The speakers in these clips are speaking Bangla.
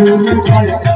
我们快乐。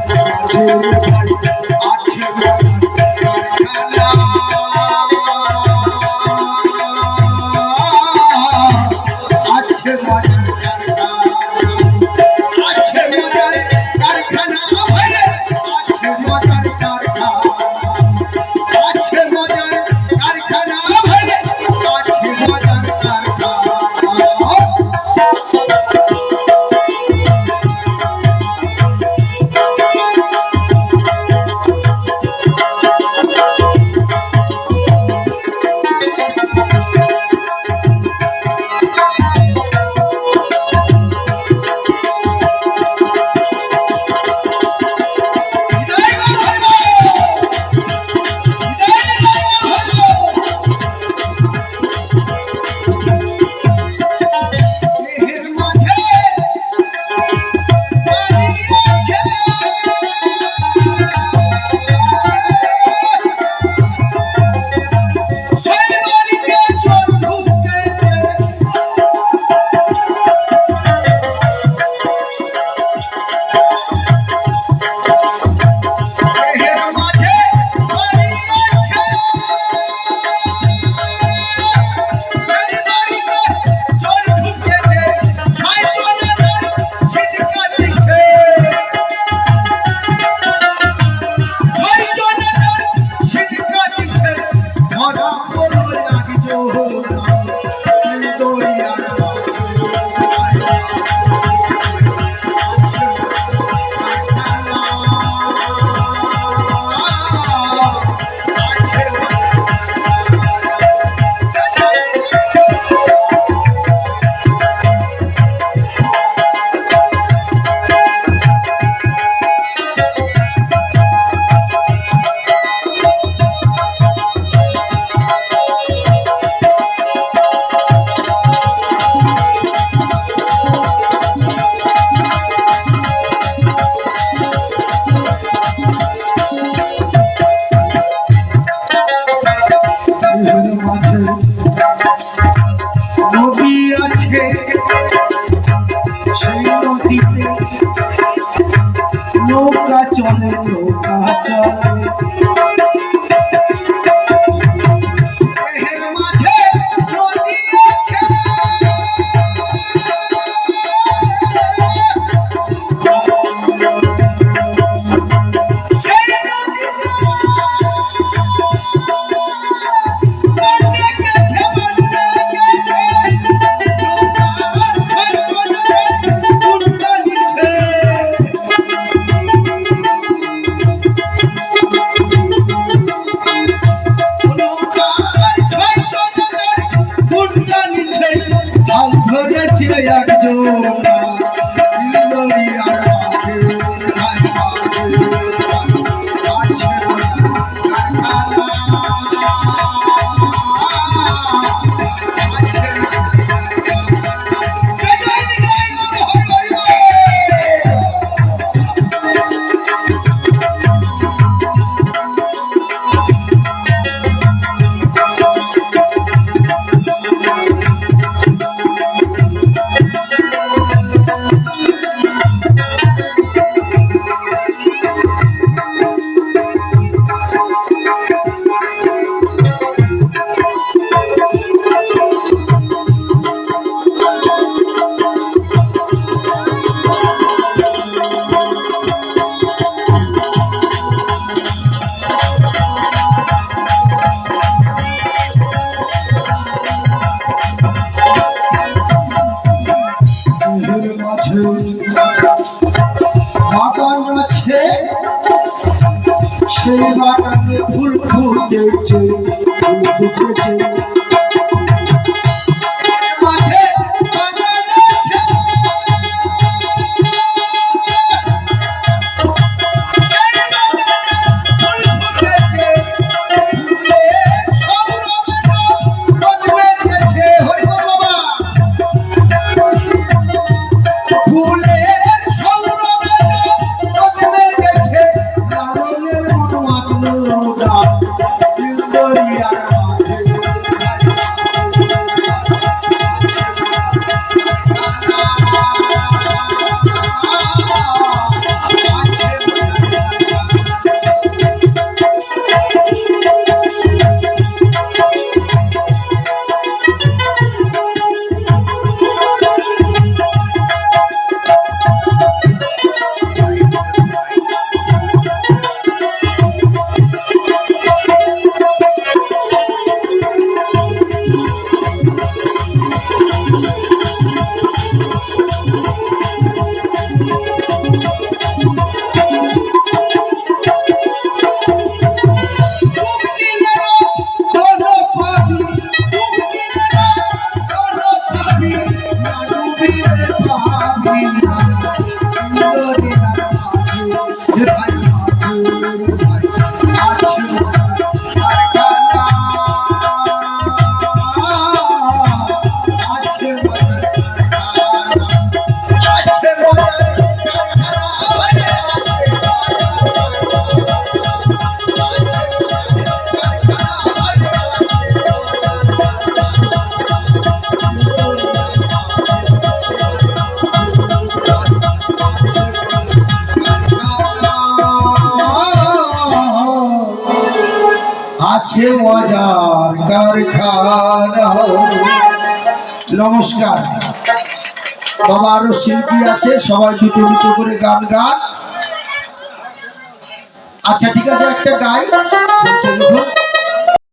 no. সেই বাগানে ফুল ফুটেছে ফুল ফুটেছে আছে মজার কারখানা। নমস্কার। বাবা আরও শিল্পী আছে, সবাই দুটো দুটো করে গান গান। আচ্ছা ঠিক আছে, একটা গাই।